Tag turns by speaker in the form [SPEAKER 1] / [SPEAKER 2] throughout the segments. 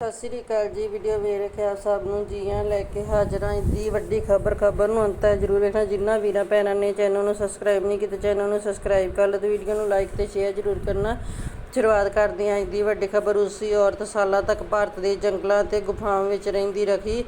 [SPEAKER 1] ਸਤਿ ਸ੍ਰੀ ਅਕਾਲ ਜੀ ਵੀਡੀਓ ਵੇਖ ਰਹੇ ਸਭ ਨੂੰ, ਜੀਆਂ ਲੈ ਕੇ ਹਾਜ਼ਰ ਹਾਂ ਦੀ ਵੱਡੀ ਖਬਰ ਖਬਰ ਨੂੰ ਅੰਤ ਤੱਕ ਜ਼ਰੂਰ ਵੇਖਣਾ। ਜਿੰਨਾ ਵੀਰਾਂ ਭੈਣਾਂ ਨੇ ਚੈਨਲ ਨੂੰ ਸਬਸਕ੍ਰਾਈਬ ਨਹੀਂ ਕੀਤਾ ਚੈਨਲ ਨੂੰ ਸਬਸਕ੍ਰਾਈਬ ਕਰ ਲਓ ਤੇ ਵੀਡੀਓ ਨੂੰ ਲਾਈਕ ਤੇ ਸ਼ੇਅਰ ਜ਼ਰੂਰ ਕਰਨਾ। ਸ਼ੁਰੂਆਤ ਕਰਦੇ ਹਾਂ ਅੱਜ ਦੀ ਵੱਡੀ ਖਬਰ ਰੂਸੀ ਔਰਤ ਸਾਲਾਂ ਤੱਕ ਭਾਰਤ ਦੇ ਜੰਗਲਾਂ ਤੇ ਗੁਫਾਵਾਂ ਵਿੱਚ ਰਹਿੰਦੀ ਰਹੀ।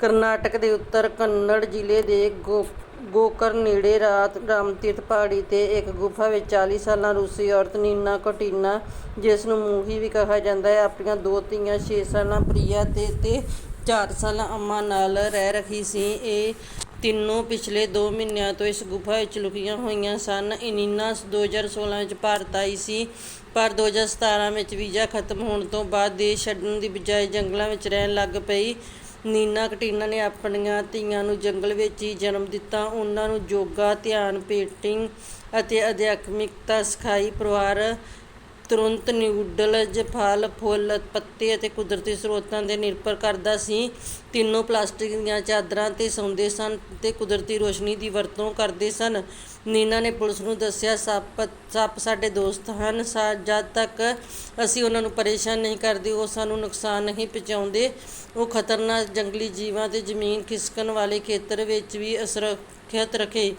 [SPEAKER 1] ਕਰਨਾਟਕ ਦੇ ਉੱਤਰ ਕੰਨੜ ਜ਼ਿਲ੍ਹੇ ਦੇ ਗੋ ਗੋਕਰ ਨੇੜੇ ਰਾਤ ਰਾਮਤੀਰਥ ਪਹਾੜੀ ਤੇ ਇੱਕ ਗੁਫਾ ਵਿੱਚ 40 ਸਾਲਾਂ ਰੂਸੀ ਔਰਤ ਨੀਨਾ ਕੋਟੀਨਾ, ਜਿਸ ਨੂੰ ਮੂਹੀ ਵੀ ਕਿਹਾ ਜਾਂਦਾ ਹੈ, ਆਪਣੀਆਂ ਦੋ ਧੀਆਂ 6 ਸਾਲਾਂ ਪ੍ਰਿਆ ਤੇ ਤੇ 4 ਸਾਲਾਂ ਅੰਮਾ ਨਾਲ ਰਹਿ ਰਹੀ ਸੀ। ਇਹ ਤਿੰਨੋਂ ਪਿਛਲੇ 2 ਮਹੀਨਿਆਂ ਤੋਂ ਇਸ ਗੁਫਾ ਵਿੱਚ ਲੁਕੀਆਂ ਹੋਈਆਂ ਸਨ। ਇਨੀਨਾ 2016 ਵਿੱਚ ਭਾਰਤ ਆਈ ਸੀ, ਪਰ 2017 ਵਿੱਚ ਵੀਜ਼ਾ ਖਤਮ ਹੋਣ ਤੋਂ ਬਾਅਦ ਦੇਸ਼ ਛੱਡਣ ਦੀ ਬਜਾਏ ਜੰਗਲਾਂ ਵਿੱਚ ਰਹਿਣ ਲੱਗ ਪਈ। ਨੀਨਾ ਕਟੀਨਾ ਨੇ ਆਪਣੀਆਂ ਧੀਆਂ ਨੂੰ ਜੰਗਲ ਵਿੱਚ ਹੀ ਜਨਮ ਦਿੱਤਾ। ਉਹਨਾਂ ਨੂੰ ਯੋਗਾ, ਧਿਆਨ, ਪੇਂਟਿੰਗ ਅਤੇ ਅਧਿਆਤਮਿਕਤਾ ਸਿਖਾਈ। ਪਰਿਵਾਰ ਤੁਰੰਤ ਨਿਊਡਲਜ਼ ਫਲ, ਫੁੱਲ, ਪੱਤੇ ਅਤੇ ਕੁਦਰਤੀ ਸਰੋਤਾਂ ਤੇ ਨਿਰਭਰ ਕਰਦਾ ਸੀ। ਤਿੰਨੋਂ ਪਲਾਸਟਿਕ ਦੀਆਂ ਚਾਦਰਾਂ ਤੇ ਸੌਂਦੇ ਸਨ ਤੇ ਕੁਦਰਤੀ ਰੋਸ਼ਨੀ ਦੀ ਵਰਤੋਂ ਕਰਦੇ ਸਨ। ਨੀਨਾ ਨੇ ਪੁਲਿਸ ਨੂੰ ਦੱਸਿਆ, ਸੱਪ ਸੱਪ ਸਾਡੇ ਦੋਸਤ ਹਨ। ਸਾ, ਜਦ ਤੱਕ ਅਸੀਂ ਉਹਨਾਂ ਨੂੰ ਪਰੇਸ਼ਾਨ ਨਹੀਂ ਕਰਦੇ, ਉਹ ਸਾਨੂੰ ਨੁਕਸਾਨ ਨਹੀਂ ਪਹੁੰਚਾਉਂਦੇ। ਉਹ ਖਤਰਨਾਕ ਜੰਗਲੀ ਜੀਵਾਂ ਤੇ ਜ਼ਮੀਨ ਖਿਸਕਣ ਵਾਲੇ ਖੇਤਰ ਵਿੱਚ ਵੀ ਅਸੁਰੱਖਿਅਤ ਰੱਖੇ।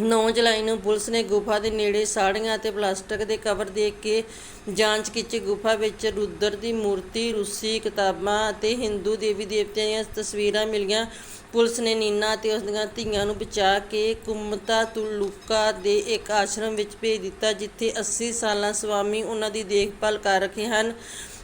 [SPEAKER 1] 9 ਜੁਲਾਈ ਨੂੰ ਪੁਲਿਸ ਨੇ ਗੁਫਾ ਦੇ ਨੇੜੇ ਸਾੜੀਆਂ ਅਤੇ ਪਲਾਸਟਿਕ ਦੇ ਕਵਰ ਦੇਖ ਕੇ ਜਾਂਚ ਕੀਤੀ। ਗੁਫਾ ਵਿੱਚ ਰੁਦਰ ਦੀ ਮੂਰਤੀ, ਰੂਸੀ ਕਿਤਾਬਾਂ ਅਤੇ ਹਿੰਦੂ ਦੇਵੀ ਦੇਵਤਿਆਂ ਦੀਆਂ ਤਸਵੀਰਾਂ ਮਿਲੀਆਂ। ਪੁਲਿਸ ਨੇ ਨੀਨਾ ਅਤੇ ਉਸ ਦੀਆਂ ਧੀਆਂ ਨੂੰ ਬਚਾ ਕੇ ਕੁਮਤਾ ਤੁਲੂਕਾ ਦੇ ਇੱਕ ਆਸ਼ਰਮ ਵਿੱਚ ਭੇਜ ਦਿੱਤਾ, ਜਿੱਥੇ 80 ਸਾਲਾਂ ਸਵਾਮੀ ਉਹਨਾਂ ਦੀ ਦੇਖਭਾਲ ਕਰ ਰਹੇ ਹਨ।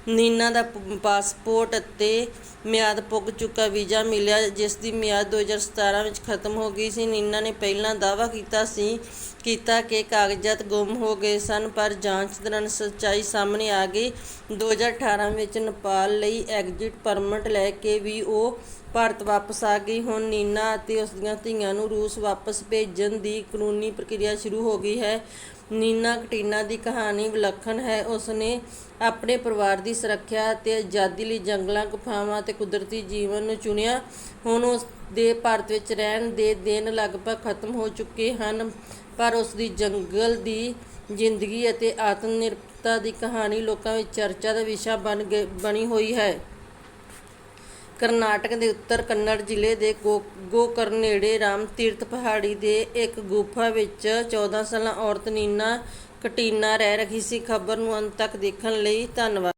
[SPEAKER 1] ਨੀਨਾ ਦਾ ਪਾਸਪੋਰਟ ਅਤੇ ਮਿਆਦ ਪੁੱਗ ਚੁੱਕਾ ਵੀਜ਼ਾ ਮਿਲਿਆ, ਜਿਸ ਦੀ ਮਿਆਦ 2017 ਵਿੱਚ ਖਤਮ ਹੋ ਗਈ ਸੀ। ਨੀਨਾ ਨੇ ਪਹਿਲਾਂ ਦਾਅਵਾ ਕੀਤਾ ਸੀ, ਕੀਤਾ ਕਿ ਕਾਗਜ਼ਾਤ ਗੁੰਮ ਹੋ ਗਏ ਸਨ, ਪਰ ਜਾਂਚ ਦੌਰਾਨ ਸੱਚਾਈ ਸਾਹਮਣੇ ਆ ਗਈ। 2018 ਵਿੱਚ ਨੇਪਾਲ ਲਈ ਐਗਜ਼ਿਟ ਪਰਮਿਟ ਲੈ ਕੇ ਵੀ ਉਹ ਭਾਰਤ ਵਾਪਸ ਆ ਗਈ। ਹੁਣ ਨੀਨਾ ਅਤੇ ਉਸ ਦੀਆਂ ਧੀਆਂ ਨੂੰ ਰੂਸ ਵਾਪਸ ਭੇਜਣ ਦੀ ਕਾਨੂੰਨੀ ਪ੍ਰਕਿਰਿਆ ਸ਼ੁਰੂ ਹੋ ਗਈ ਹੈ। ਨੀਨਾ ਕਟੀਨਾ ਦੀ ਕਹਾਣੀ ਵਿਲੱਖਣ ਹੈ। ਉਸਨੇ ਆਪਣੇ ਪਰਿਵਾਰ ਦੀ ਸੁਰੱਖਿਆ ਅਤੇ ਆਜ਼ਾਦੀ ਲਈ ਜੰਗਲਾਂ, ਗੁਫਾਵਾਂ ਅਤੇ ਕੁਦਰਤੀ ਜੀਵਨ ਨੂੰ ਚੁਣਿਆ, ਹੁਣ ਉਸ ਦੇ ਭਾਰਤ ਵਿੱਚ ਰਹਿਣ ਦੇ ਦਿਨ ਲਗਭਗ ਖਤਮ ਹੋ ਚੁੱਕੇ ਹਨ, ਪਰ ਉਸ ਦੀ ਜੰਗਲ ਦੀ ਜ਼ਿੰਦਗੀ ਅਤੇ ਆਤਮ ਨਿਰਭਰਤਾ ਦੀ ਕਹਾਣੀ ਲੋਕਾਂ ਵਿੱਚ ਚਰਚਾ ਦਾ ਵਿਸ਼ਾ ਬਣ ਗਈ ਬਣੀ ਹੋਈ ਹੈ। ਕਰਨਾਟਕ ਦੇ ਉੱਤਰ ਕੰਨੜ ਜ਼ਿਲ੍ਹੇ ਦੇ ਗੋ ਗੋਕਰਨ ਨੇੜੇ ਰਾਮ ਤੀਰਥ ਪਹਾੜੀ ਦੇ ਇੱਕ ਗੁਫਾ ਵਿੱਚ 14 ਸਾਲਾ ਔਰਤ ਨੀਨਾ ਕਟੀਨਾ ਰਹਿ ਰਹੀ ਸੀ। ਖਬਰ ਨੂੰ ਅੰਤ ਤੱਕ ਦੇਖਣ ਲਈ ਧੰਨਵਾਦ।